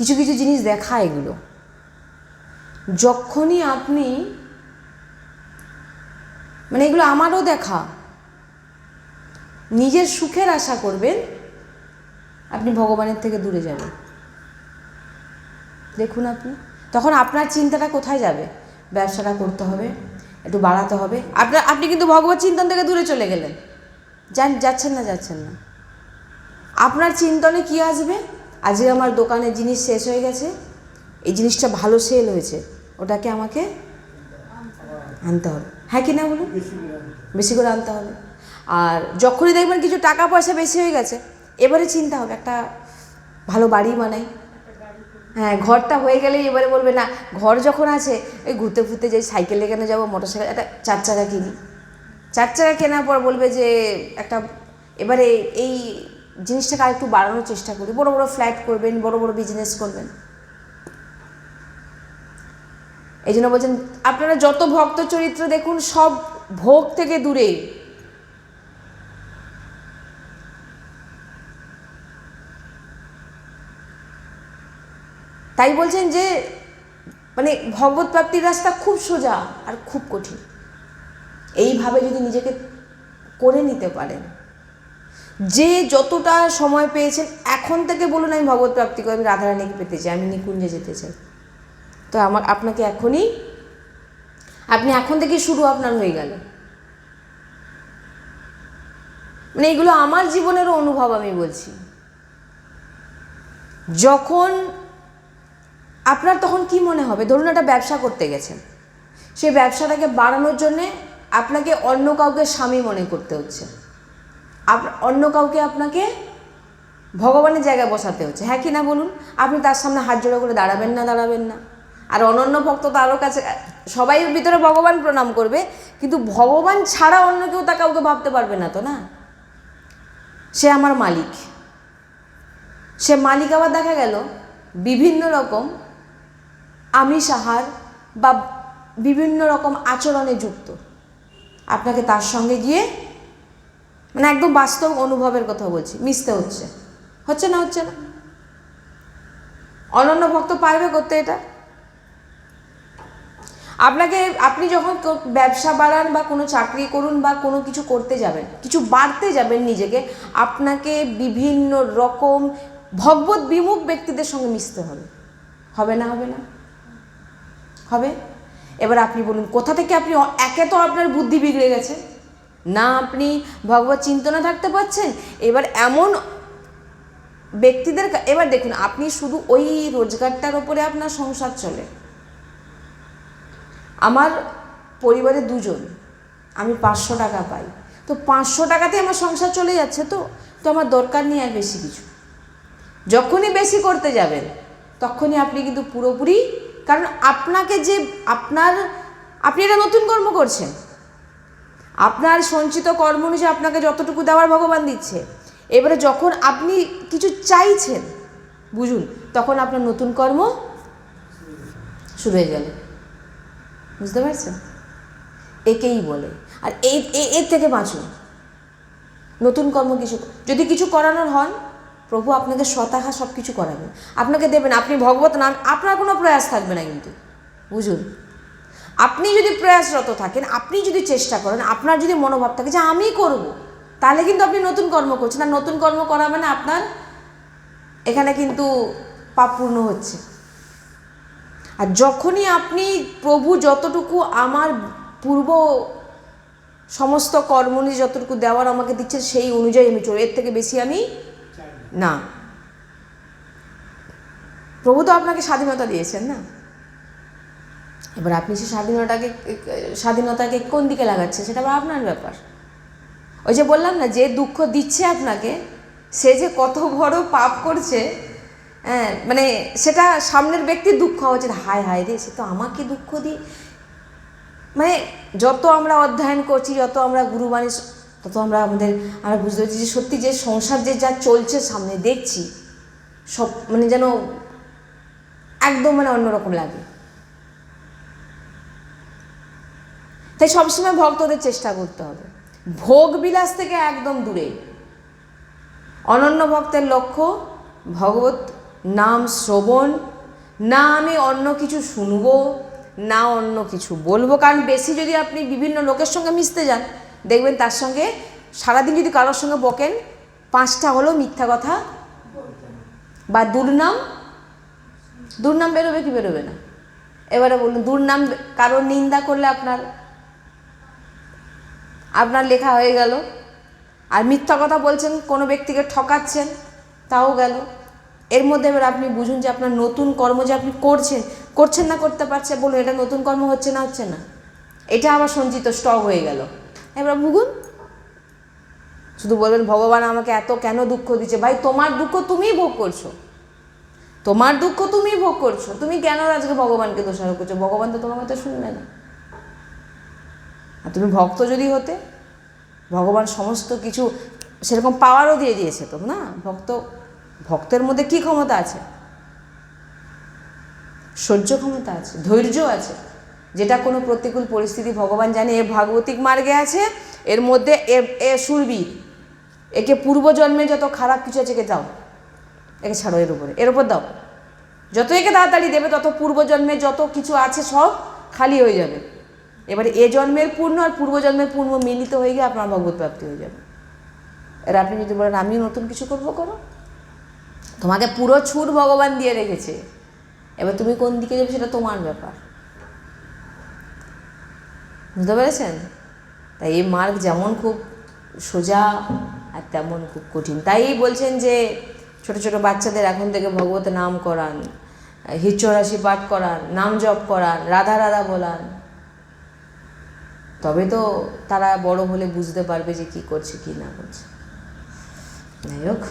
কিছু কিছু জিনিস দেখা এগুলো। যখনই আপনি মানে এগুলো আমারও দেখা। নিজের সুখের আশা করবেন, আপনি ভগবানের থেকে দূরে যাবেন। দেখুন আপনি, তখন আপনার চিন্তাটা কোথায় যাবে? ব্যবসাটা করতে হবে, একটু বাড়াতে হবে। আপনার, আপনি কিন্তু ভগবত চিন্তন থেকে দূরে চলে গেলেন। যান, যাচ্ছেন না যাচ্ছেন না। আপনার চিন্তনে কি আসবে? আজকে আমার দোকানের জিনিস শেষ হয়ে গেছে। এই জিনিসটা ভালো সেল হয়েছে। ওটাকে আমাকে আনতে হবে। হ্যাঁ কি না বলুন? বেশি করে আনতে হবে। আর যখনই দেখবেন কিছু টাকা পয়সা বেশি হয়ে গেছে, এবারে চিন্তা হবে, একটা ভালো বাড়ি বানাই। হ্যাঁ ঘরটা হয়ে গেলেই এবারে বলবে, না, ঘর যখন আছে ওই ঘুরতে ফুরতে যাই, সাইকেলে কেন যাব মোটর সাইকেল একটা চার চাকা কিনি। চার চাকা কেনার পর বলবে যে, একটা এবারে এই জিনিসটাকে আর একটু বাড়ানোর চেষ্টা করি। বড় বড় ফ্ল্যাট করবেন, বড় বড় বিজনেস করবেন। এই জন্য বলছেন, আপনারা যত ভক্ত চরিত্র দেখুন, সব ভোগ থেকে দূরে। তাই বলছেন যে মানে ভগবত প্রাপ্তির রাস্তা খুব সোজা আর খুব কঠিন। এইভাবে যদি নিজেকে করে নিতে পারেন যে যতটা সময় পেয়েছেন, এখন থেকে বলুন আমি ভগবত প্রাপ্তি করে আমি রাধারানীকে পেতে চাই, আমি নিকুঞ্জে যেতে চাই। তো আমার, আপনাকে এখনই, আপনি এখন থেকে শুরু আপনার হয়ে গেল। মানে এগুলো আমার জীবনেরও অনুভব আমি বলছি। যখন আপনার তখন কি মনে হবে? ধরুন একটা ব্যবসা করতে গেছেন। সেই ব্যবসাটাকে বাড়ানোর জন্যে আপনাকে অন্য কাউকে স্বামী মনে করতে হচ্ছে। অন্য কাউকে আপনাকে ভগবানের জায়গায় বসাতে হচ্ছে। হ্যাঁ কি না বলুন? আপনি তার সামনে হাত জোড়া করে দাঁড়াবেন না দাঁড়াবেন না। আর অনন্য ভক্ত তো আরও কাছে সবাই ভিতরে ভগবান প্রণাম করবে, কিন্তু ভগবান ছাড়া অন্য কেউ তা কাউকে ভাবতে পারবে না তো না? সে আমার মালিক। সে মালিক আবার দেখা গেল, বিভিন্ন রকম আমিষ আহার বা বিভিন্ন রকম আচরণে যুক্ত। আপনাকে তার সঙ্গে গিয়ে মানে একদম বাস্তব অনুভবের কথা বলছি, মিশতে হচ্ছে। হচ্ছে না হচ্ছে না? অনন্য ভক্ত পারবে করতে এটা? আপনাকে, আপনি যখন ব্যবসা বাড়ান বা কোনো চাকরি করুন বা কোনো কিছু করতে যাবেন, কিছু বাড়তে যাবেন নিজেকে, আপনাকে বিভিন্ন রকম ভগবত বিমুখ ব্যক্তিদের সঙ্গে মিশতে হবে। হবে না হবে না? হবে? এবার আপনি বলুন, কোথা থেকে আপনি একে তো আপনার বুদ্ধি বিগড়ে গেছে। না আপনি ভগবত চিন্তনা থাকতে পারছেন? এবার এমন ব্যক্তিদের এবার দেখুন, আপনি শুধু ওই রোজগারটার ওপরে আপনার সংসার চলে। আমার পরিবারে দুজন, আমি পাঁচশো টাকা পাই। তো পাঁচশো টাকাতে আমার সংসার চলে যাচ্ছে তো? তো আমার দরকার নেই আর বেশি কিছু। যখনই বেশি করতে যাবেন, তখনই আপনি কিন্তু পুরোপুরি কারণ আপনাকে যে আপনার আপনি এটা নতুন কর্ম করছেন। আপনার সঞ্চিত কর্ম অনুযায়ী আপনাকে যতটুকু দেওয়ার ভগবান দিচ্ছে। এবারে যখন আপনি কিছু চাইছেন, বুঝুন, তখন আপনার নতুন কর্ম শুরু হয়ে গেল। বুঝতে পারছেন? একেই বলে। আর এই এর থেকে বাঁচুন। নতুন কর্ম কিছু, যদি কিছু করানোর হন, প্রভু আপনাকে শতাহা সব কিছু করাবেন। আপনাকে দেবেন, আপনি ভগবত নাম, আপনার কোনো প্রয়াস থাকবে না কিন্তু। বুঝুন? আপনি যদি প্রয়াসরত থাকেন, আপনি যদি চেষ্টা করেন, আপনার যদি মনোভাব থাকে যে আমি করব, তাহলে কিন্তু আপনি নতুন কর্ম করছেন। আর নতুন কর্ম করা মানে আপনার এখানে কিন্তু পাপ পূর্ণ হচ্ছে। আর যখনই আপনি প্রভু যতটুকু আমার পূর্ব সমস্ত কর্ম নিয়ে যতটুকু দেওয়ার আমাকে দিচ্ছে সেই অনুযায়ী আমি চলি। এর থেকে বেশি আমি না। প্রভু তো আপনাকে স্বাধীনতা দিয়েছেন না? এবার আপনি সে স্বাধীনতাকে স্বাধীনতাকে কোন দিকে লাগাচ্ছেন সেটা আবার আপনার ব্যাপার। ওই যে বললাম না, যে দুঃখ দিচ্ছে আপনাকে, সে যে কত বড় পাপ করছে হ্যাঁ মানে সেটা সামনের ব্যক্তির দুঃখ হওয়া উচিত হায় হায় রে, সে তো আমাকে দুঃখ দিই মানে যত আমরা অধ্যয়ন করছি, যত আমরা গুরুবাণী তত আমরা আমাদের, আমরা বুঝতে পারছি যে সত্যি যে সংসার যে যা চলছে সামনে দেখছি, সব মানে যেন একদম মানে অন্যরকম লাগে। তাই সবসময় ভক্তদের চেষ্টা করতে হবে। ভোগ বিলাস থেকে একদম দূরে। অনন্য ভক্তের লক্ষ্য, ভগবত, নাম শ্রবণ, না আমি অন্য কিছু শুনব, না অন্য কিছু বলব। কারণ বেশি যদি আপনি বিভিন্ন লোকের সঙ্গে মিশতে যান, দেখবেন তার সঙ্গে সারাদিন যদি কারোর সঙ্গে বকেন, পাঁচটা হলো মিথ্যা কথা বা দুর্নাম দুর্নাম বেরোবে কি বেরোবে না। এবারে বলুন, দুর্নাম কারোর নিন্দা করলে আপনার আপনার লেখা হয়ে গেল। আর মিথ্যা কথা বলছেন, কোনো ব্যক্তিকে ঠকাচ্ছেন, তাও গেল। এর মধ্যে এবার আপনি বুঝুন যে আপনার নতুন কর্ম যে আপনি করছেন করছেন না করতে পারছে বলুন, এটা নতুন কর্ম হচ্ছে না হচ্ছে না। এটা আবার সঞ্চিত স্টক হয়ে গেল। এবার ভুগুন শুধু বলবেন, ভগবান আমাকে এত কেন দুঃখ দিচ্ছে? ভাই, তোমার দুঃখ তুমিই ভোগ করছ। তোমার দুঃখ তুমিই ভোগ করছ। তুমি কেন আজকে ভগবানকে দোষারোপ করছ? ভগবান তো তোমার কথা শুনবে না। আর তুমি ভক্ত যদি হতে, ভগবান সমস্ত কিছু সেরকম পাওয়ারও দিয়ে দিয়েছে তো, না? ভক্ত, ভক্তের মধ্যে কি ক্ষমতা আছে? সহ্য ক্ষমতা আছে, ধৈর্য আছে। যেটা কোনো প্রতিকূল পরিস্থিতি ভগবান জানে এ ভাগবতিক মার্গে আছে, এর মধ্যে এ এ সুরবীর একে পূর্বজন্মে যত খারাপ কিছু আছে একে দাও। একে ছাড়ো এর উপরে, এর উপর দাও। যত একে তাড়াতাড়ি দেবে, তত পূর্বজন্মে যত কিছু আছে সব খালি হয়ে যাবে। এবারে এ জন্মের পূর্ণ আর পূর্বজন্মের পূর্ণ মিলিত হয়ে গিয়ে আপনার ভগবত প্রাপ্তি হয়ে যাবে। এর আপনি যদি বলেন আমি নতুন কিছু করব করো? তোমাকে পুরো ছুট ভগবান দিয়ে রেখেছে। এবার তুমি কোন দিকে যাবে সেটা তোমার ব্যাপার। বুঝতে পেরেছেন? তাই এই মার্গ যেমন খুব সোজা আর তেমন খুব কঠিন। তাই বলছেন যে, ছোট ছোট বাচ্চাদের এখন থেকে ভগবতের নাম করান, হিচ্ছরাশি পাঠ করান, নাম জপ করান, রাধা রাধা বলান। তবে তো তারা বড় হলে বুঝতে পারবে যে কি করছে, কি না করছে। যাই হোক।